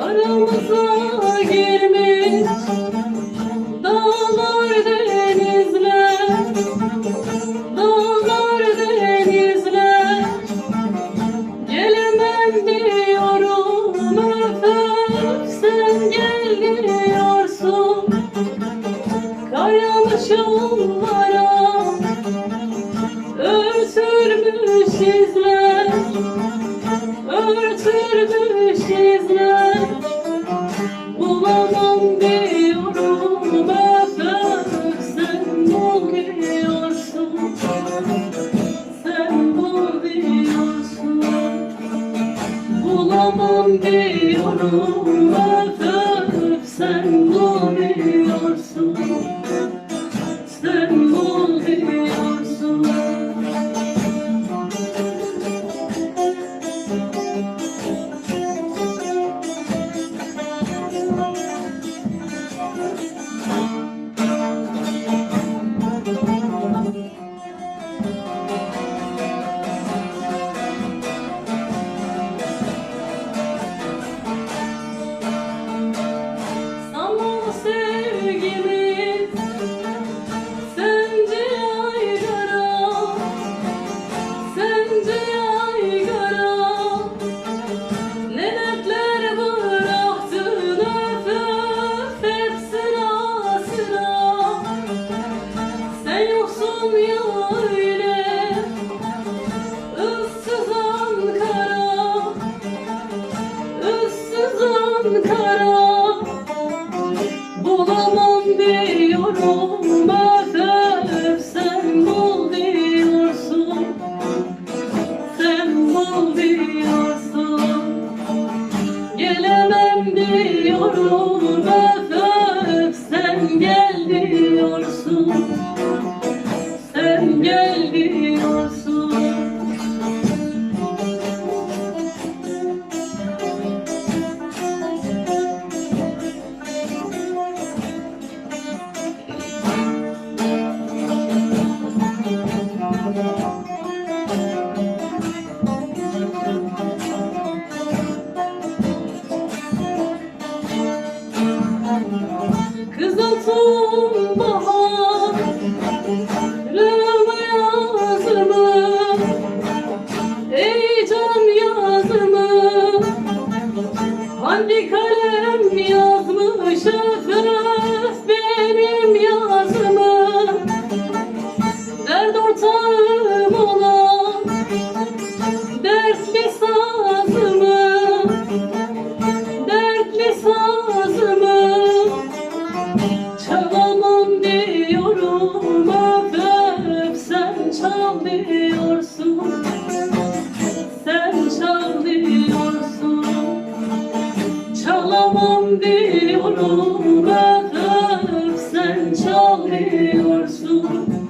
Aramıza Kayamış yollara örtülmüş izler Örtülmüş izler. Bulamam diyorum öpüp sen bul diyorsun Sen bul Bulamam diyorum öpüp sen bul diyorsun say Kızıltım bahar Rımı yazımı Ey can yazımı. Hangi kalem yazmış öpüp çal diyorsun Sen çal diyorsun Çalamam diyorum öpüp sen çal diyorsun